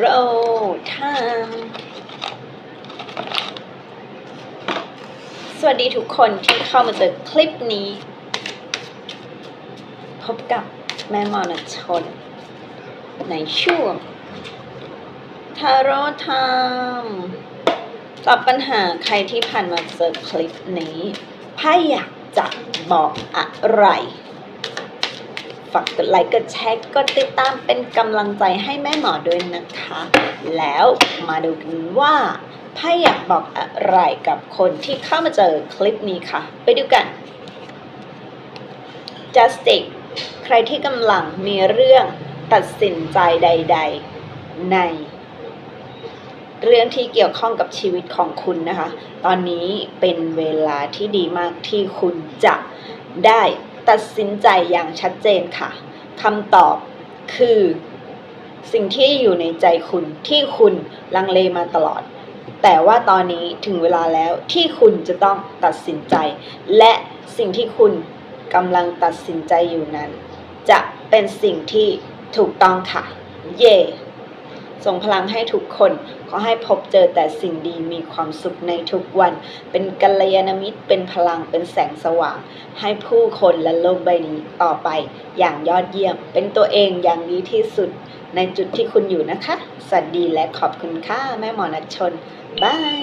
โรทามสวัสดีทุกคนที่เข้ามาเจอคลิปนี้ พบกับแม่มอนชน ในช่วงทาโร่ทามตอบปัญหาใครที่ผ่านมาเจอคลิปนี้ไพ่อยากจะบอกอะไร ฝากกดไลค์กดแชร์กดติดตามเป็นกำลังใจให้แม่หมอด้วยนะคะ แล้วมาดูกันว่าไพ่อยากบอกอะไรกับคนที่เข้ามาเจอคลิปนี้ค่ะ ไปดูกัน Justice ใครที่กำลังมีเรื่องตัดสินใจใด ๆ ใน เรื่องที่เกี่ยวข้องกับชีวิตของคุณนะคะ ตอนนี้เป็นเวลาที่ดีมากที่คุณจะได้ ตัดสินใจอย่างชัดเจนค่ะคำตอบคือ สิ่งที่อยู่ในใจคุณที่คุณลังเลมาตลอด แต่ว่าตอนนี้ถึงเวลาแล้วที่คุณจะต้องตัดสินใจ และสิ่งที่คุณกำลังตัดสินใจอยู่นั้น จะเป็นสิ่งที่ถูกต้องค่ะ เย่ ส่งพลังให้ทุกคน ขอให้พบเจอแต่สิ่งดีมีความสุขในทุกวัน เป็นกัลยาณมิตรเป็นพลังเป็นแสงสว่าง ให้ผู้คนและโลกใบนี้ต่อไป อย่างยอดเยี่ยม เป็นตัวเองอย่างดีที่สุด ในจุดที่คุณอยู่นะคะ สวัสดีและขอบคุณค่ะแม่หมอนัชชนบาย